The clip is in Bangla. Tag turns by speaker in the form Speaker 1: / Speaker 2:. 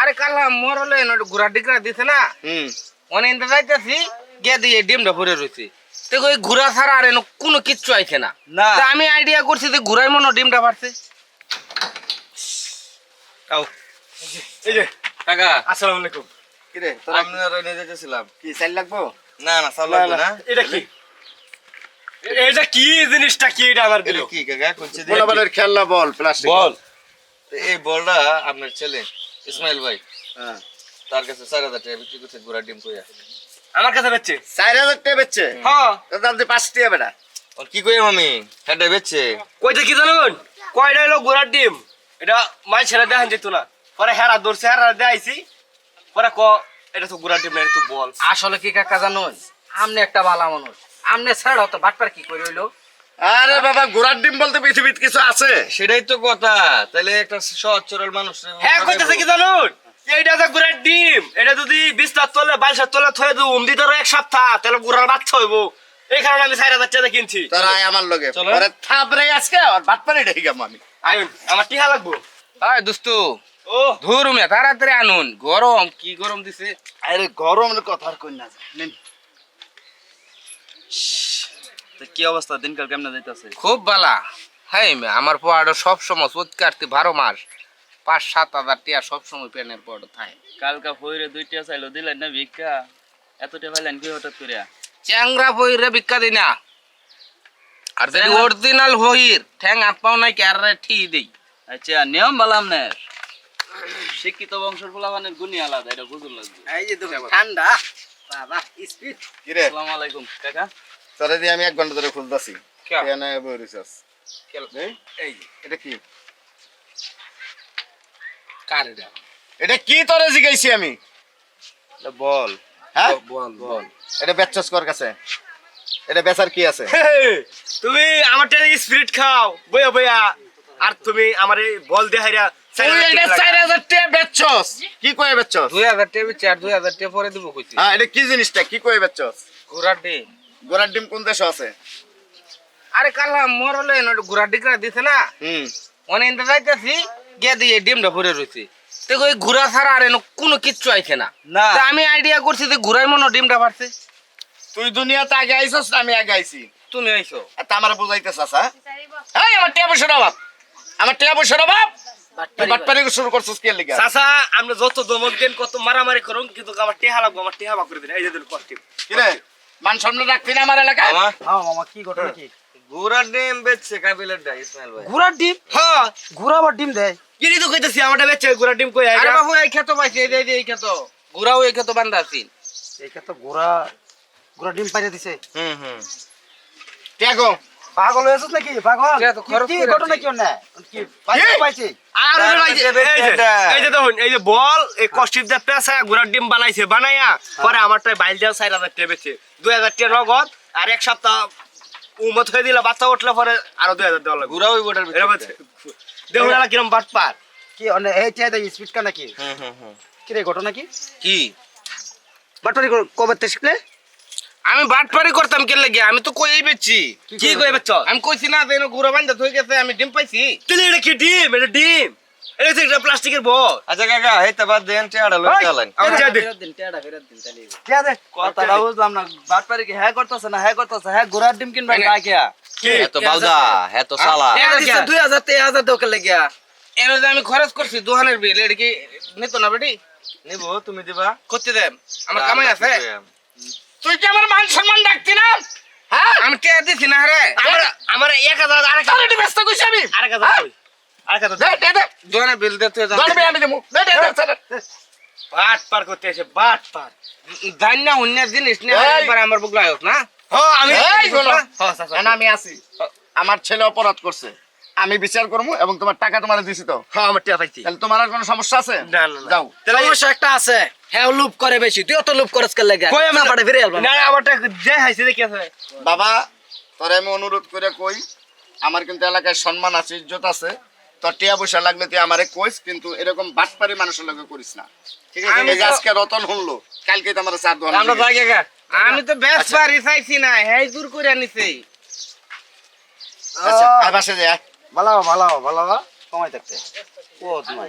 Speaker 1: আরে কালা মোর হলে ঘোরা ডিকরা দিছে না?
Speaker 2: হুম।
Speaker 1: অনেক যাইতেছি গিয়ে দিয়ে ডিমটা ভরে রয়েছে তো ওই ঘোরা ছাড়া আর এনে কোনো কিচ্ছু আইছে না। তা আমি আইডিয়া করছি যে ঘুরাই মনে ডিমটা পারছে
Speaker 2: আও।
Speaker 3: এই যে
Speaker 2: কাকা।
Speaker 3: আসসালামু আলাইকুম।
Speaker 2: কি রে তোরা আমি আর নিয়ে যেতেছিলাম
Speaker 3: কি চাল লাগবো?
Speaker 2: না না চাল লাগবে না।
Speaker 3: এটা কি? এটা কি জিনিসটা? কি এটা আমার দিল?
Speaker 2: কি কাকা?
Speaker 4: খেলনা বল প্লাস্টিক
Speaker 2: বল। এই বলটা আপনার ছেলে। ইসমাইল ভাই।
Speaker 4: হ্যাঁ।
Speaker 2: তার কাছে চার হাজার টাকা বিক্রি করছে গুড়া ডিম কইয়া
Speaker 3: আমার কাছে বেচছে?
Speaker 4: চার হাজার টাকা বেচছে?
Speaker 3: হ্যাঁ।
Speaker 4: তোর দাম দিয়ে পাঁচ টাকা বেটা
Speaker 2: ওর কি কই আমি? হেডে বেচছে।
Speaker 3: কইটা কি জানুন? কয়টা হলো গোড়ার ডিম? এটা মাই ছেড়ে দেখান যেত না। পরে হেরা ধরছে হেরা দেখাইছি পরে ক এটা তো গোড়ার ডিম না এটা তো বল।
Speaker 1: আসলে কি কাকা জানুন আমনে একটা বালা মানুষ। আমনে ছাড়া তো বাটপার কি করে হইল?
Speaker 4: আরে বাবা গোড়ার ডিম বলতে পৃথিবীতে কিছু আছে?
Speaker 2: সেটাই তো কথা। তাহলে একটা সহজ সরল মানুষ
Speaker 3: হ্যাঁ কইতেছে কি জানুন? এইটা যে গোড়ার ডিম এটা যদি বিস্তার তলে বাইশের তলে থয়ে দেবো উমদি ধরো এক সপ্তাহ তাহলে গোড়ার বাচ্চা হইব। এই কারণে আমি চার হাজার টাকা কিনছি।
Speaker 4: তোর আয় আমার লগে। থাপরে আজকে আর বাটপারি ঢেকে গেলাম আমি।
Speaker 3: আয়ুন আমার টিহা লাগবো।
Speaker 1: আয় দোস্ত
Speaker 3: ও।
Speaker 1: ধরুমে তাড়াতাড়ি আনুন। গরম কি গরম দিছে?
Speaker 4: আরে গরমের কথা আর কই না। যায়
Speaker 2: কি অবস্থা? দিনকাল কেমনে যাইতাছে?
Speaker 1: খুব হ্যাঁ আমার সব সময় কাটতে বারো মাস। পাঁচ সাত হাজার টিয়া সব সময় পেনের পড়ো থাকে।
Speaker 5: কালকা ফইরে দুইটা চাইলো দিলেন না ভিক্ষা? এতটা পাইলেন কি হঠাৎ করে?
Speaker 1: চ্যাংরা বইরে ভিক্ষা দিই না। আর যদি অরিজিনাল হইর ঠ্যাং হাত পাও নাই ঠি দেই?
Speaker 5: আচ্ছা নিয়ম বালাম না। শিক্ষিত বংশের ফুলাবানের গুণী আলাদা এটা বুঝুন লাগবে।
Speaker 3: এই যে ঠান্ডা। বাবা স্পিড
Speaker 4: কি
Speaker 5: আসসালামু আলাইকুম কাকা।
Speaker 4: তোরে দিয়ে আমি এক ঘণ্টা ধরে খুলতাছি।
Speaker 1: কে?
Speaker 4: কেন বই রিসার্চ
Speaker 1: এই?
Speaker 4: এই এটা কি?
Speaker 1: কার এটা?
Speaker 4: এটা কি তোরে জিগাইছি আমি?
Speaker 2: বল।
Speaker 4: হ্যাঁ?
Speaker 1: বল বল।
Speaker 4: এটা বেচছস কর কাছে? এটা বেচার কি আছে?
Speaker 3: তুমি আমার স্পিরিট খাও। বইয়া বইয়া। আর তুমি আমার এই বল
Speaker 4: তুই এটা টাকা বেচছস? কি কয়ে বেচছস?
Speaker 1: দুই হাজার টিয়া পরে দিব কইছি।
Speaker 4: হ্যাঁ এটা কি জিনিসটা? কি কয়ে বেচছস?
Speaker 1: ঘোড়ার ডিম।
Speaker 4: গোড়ার ডিম কোন দেশে আছে?
Speaker 1: আরে কালা মোর হলে ঘোড়ার ডিকরা দিছে না?
Speaker 4: হুম।
Speaker 1: অনেক যাইতেছি গিয়ে দিয়ে ডিমটা ভরে রয়েছে তো ওই ঘোড়া ছাড়া আর কোনো কিচ্ছু আইছে না। তা আমি আইডিয়া করছি যে ঘোড়াই মনে ডিমটা পারছে
Speaker 4: তুই দুনিয়াতে আগে আইছস না আমি আগে আইছি।
Speaker 1: তুমি আইছো।
Speaker 4: তা আমার বুঝাইতেছ আসা এই আমার টিয়া পয়সার অভাব। আমার টিয়া পয়সার অভাব? বাটপারি শুরু করছিস কে লিগা?
Speaker 3: চাচা আমরা যত দমক দেন কত মারামারি করুন কিন্তু আমার টেহা লাগবো আমার টেহা বা করে দিন। এই যে দিন কষ্ট।
Speaker 4: কি রে মান সম্মান রাখবি না আমার এলাকায়?
Speaker 3: হ্যাঁ মামা কি ঘটনা কি?
Speaker 2: গুড়া ডিম বেচছে কাবিলের ডাই ইসমাইল ভাই।
Speaker 3: ঘোড়ার ডিম? হ্যাঁ। ঘোড়া আবার ডিম দেয়? কিনি তো কইতেছি আমারটা বেচছে ঘোড়ার ডিম কই
Speaker 1: আরে বাবু এই খেতো পাইছে এই এই খেতো। ঘোড়াও এই খেতো বান্দা আছি।
Speaker 3: এই খেতো ঘোড়া ঘোড়া ডিম পাইরে দিছে।
Speaker 2: হুম হুম।
Speaker 4: কে গো
Speaker 3: পাগল হয়েছিস নাকি? পাগল? কি ঘটনা কি না কি পাইছে পাইছে? আর এই যে-
Speaker 2: মধ্যে
Speaker 3: এই যে-
Speaker 2: বেচে
Speaker 3: এই যে দেখুন এই যে বল এই কষ্টিপ দিয়ে পেঁচা ঘোড়ার ডিম বানাইছে বানাইয়া পরে আমারটাই বাইল দেওয়া চার হাজার টাকা বেচে। দুই হাজার টাকা নগদ আর এক সপ্তাহ উমত হয়ে দিলে বাচ্চা উঠলে পরে আরও দুই হাজার দেওয়া লাগবে।
Speaker 2: গুড়া ওই বোটার
Speaker 3: দেখুন এলা কিরম বাট পার
Speaker 6: কি অনে এই টিয়া দেই স্পিড কা নাকি?
Speaker 2: হুম হুম হুম।
Speaker 6: কি রে ঘটনা কি?
Speaker 1: কি?
Speaker 6: বাটপারি কবে শিখলে?
Speaker 1: আমি বাটপারি করতাম কে লাগে? আমি তো কই বেচছি।
Speaker 3: কি কই বেচ
Speaker 1: আমি কইছি না যে এনে ঘোড়া বান্ধা হয়ে গেছে আমি ডিম পাইছি।
Speaker 3: তুই এটা কি ডিম? এটা ডিম। এটা তো একটা প্লাস্টিকের বল।
Speaker 2: আচ্ছা কাকা হেতে বাদ দেন টেড়া লই চালান।
Speaker 3: আমার যা দে
Speaker 5: দিন টেডা ফেরত দিন তাহলে।
Speaker 6: টিয়া দে।
Speaker 5: কথাটা বুঝলাম না বাটপারি কি হ্যাঁ করতেছে না হ্যাঁ করতেছে? হ্যাঁ ঘোড়ার ডিম কিনবে
Speaker 1: এনে-
Speaker 5: কাকিয়া
Speaker 3: কি?
Speaker 2: এত বাউদা
Speaker 5: দিছে দুই হাজার তিন হাজার দোকান লেগিয়া
Speaker 1: এনে যে আমি খরচ করছি দোহানের বিল এটা কি নিত না বেটি?
Speaker 2: নিব তুমি দিবা।
Speaker 1: করতে দেব আমার কামাই আছে।
Speaker 2: না,
Speaker 1: তুই কি আমার মান সম্মান ডাকতি না? হ্যাঁ? আমি কে দিছি না রে?
Speaker 3: আমার আমার এক হাজার হাজার
Speaker 4: ব্যস্ত কইছি আমি।
Speaker 3: আরেক হাজার কই? আরেক হাজার
Speaker 4: দে দে দে।
Speaker 1: দোহানের বিল দে তুই
Speaker 4: ধরবি আমি দেবো। দে দে দে, দে দে।
Speaker 3: বাট পার করতে এসে বাট পার।
Speaker 1: জানি না অন্য জিনিস নিয়ে একবার আমার বুক না?
Speaker 3: হ্যাঁ আমি হ্যাঁ
Speaker 4: না আমি আছি। আমার ছেলে অপরাধ করছে। আমি বিচার করব এবং তোমার টাকা তোমার দিছি তো।
Speaker 3: হ্যাঁ আমার টিয়া পাইছি।
Speaker 4: তাহলে তোমার আর কোনো সমস্যা আছে?
Speaker 3: না, না, না।
Speaker 4: যাও।
Speaker 5: সমস্যা একটা আছে। হ্যাঁ লুপ করে বেশি। তুই অত লুপ করস লেগা?
Speaker 3: কই আমি
Speaker 5: না ফিরে আলবা
Speaker 3: না আমারটা যে হাইছে দেখি আছে।
Speaker 4: বাবা তোরে আমি অনুরোধ করে কই আমার কিন্তু এলাকায় সম্মান আছে ইজ্জত আছে। তোর টিয়া পয়সা লাগলে তুই আমারে কইস কিন্তু এরকম বাটপারি মানুষের লগে করিস না। ঠিক আছে?
Speaker 1: আমি
Speaker 4: আজকে রতন শুনলো কালকে তো আমার চার দোকান
Speaker 3: আমরা যাই গা।
Speaker 1: আমি তো বেশ পারি চাইছি না হ্যাঁ দূর করে আনিছে।
Speaker 4: আচ্ছা আর বাসে যা।
Speaker 6: ভালো ভালো ভালো কমাই থাকতে। ও তোমার।